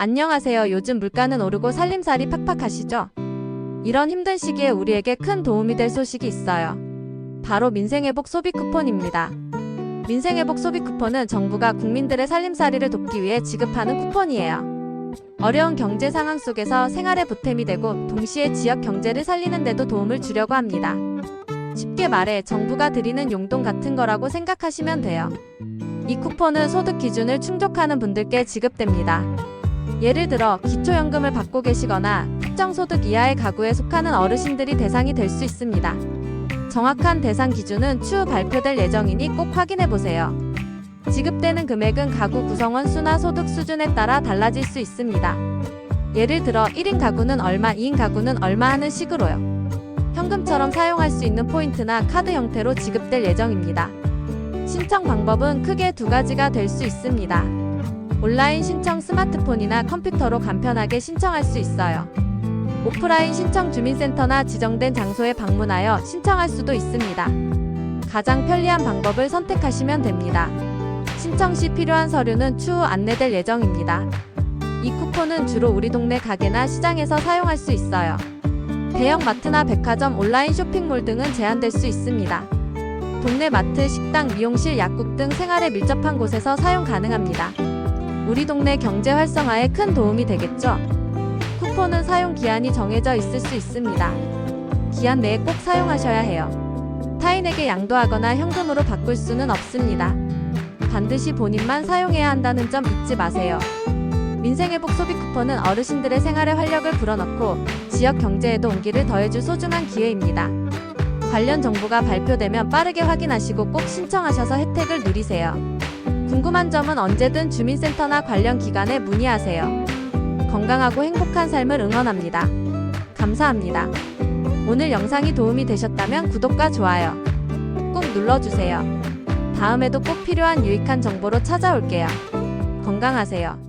안녕하세요. 요즘 물가는 오르고 살림살이 팍팍하시죠? 이런 힘든 시기에 우리에게 큰 도움이 될 소식이 있어요. 바로 민생회복 소비 쿠폰입니다. 민생회복 소비 쿠폰은 정부가 국민들의 살림살이를 돕기 위해 지급하는 쿠폰이에요. 어려운 경제 상황 속에서 생활에 보탬이 되고 동시에 지역 경제를 살리는 데도 도움을 주려고 합니다. 쉽게 말해 정부가 드리는 용돈 같은 거라고 생각하시면 돼요. 이 쿠폰은 소득 기준을 충족하는 분들께 지급됩니다. 예를 들어 기초연금을 받고 계시거나 특정 소득 이하의 가구에 속하는 어르신들이 대상이 될 수 있습니다. 정확한 대상 기준은 추후 발표될 예정이니 꼭 확인해 보세요. 지급되는 금액은 가구 구성원 수나 소득 수준에 따라 달라질 수 있습니다. 예를 들어 1인 가구는 얼마, 2인 가구는 얼마 하는 식으로요. 현금처럼 사용할 수 있는 포인트나 카드 형태로 지급될 예정입니다. 신청 방법은 크게 두 가지가 될 수 있습니다. 온라인 신청 스마트폰이나 컴퓨터로 간편하게 신청할 수 있어요. 오프라인 신청 주민센터나 지정된 장소에 방문하여 신청할 수도 있습니다. 가장 편리한 방법을 선택하시면 됩니다. 신청 시 필요한 서류는 추후 안내될 예정입니다. 이 쿠폰은 주로 우리 동네 가게나 시장에서 사용할 수 있어요. 대형 마트나 백화점, 온라인 쇼핑몰 등은 제한될 수 있습니다. 동네 마트, 식당, 미용실, 약국 등 생활에 밀접한 곳에서 사용 가능합니다. 우리 동네 경제 활성화에 큰 도움이 되겠죠? 쿠폰은 사용 기한이 정해져 있을 수 있습니다. 기한 내에 꼭 사용하셔야 해요. 타인에게 양도하거나 현금으로 바꿀 수는 없습니다. 반드시 본인만 사용해야 한다는 점 잊지 마세요. 민생회복 소비 쿠폰은 어르신들의 생활에 활력을 불어넣고 지역 경제에도 온기를 더해줄 소중한 기회입니다. 관련 정보가 발표되면 빠르게 확인하시고 꼭 신청하셔서 혜택을 누리세요. 궁금한 점은 언제든 주민센터나 관련 기관에 문의하세요. 건강하고 행복한 삶을 응원합니다. 감사합니다. 오늘 영상이 도움이 되셨다면 구독과 좋아요 꼭 눌러주세요. 다음에도 꼭 필요한 유익한 정보로 찾아올게요. 건강하세요.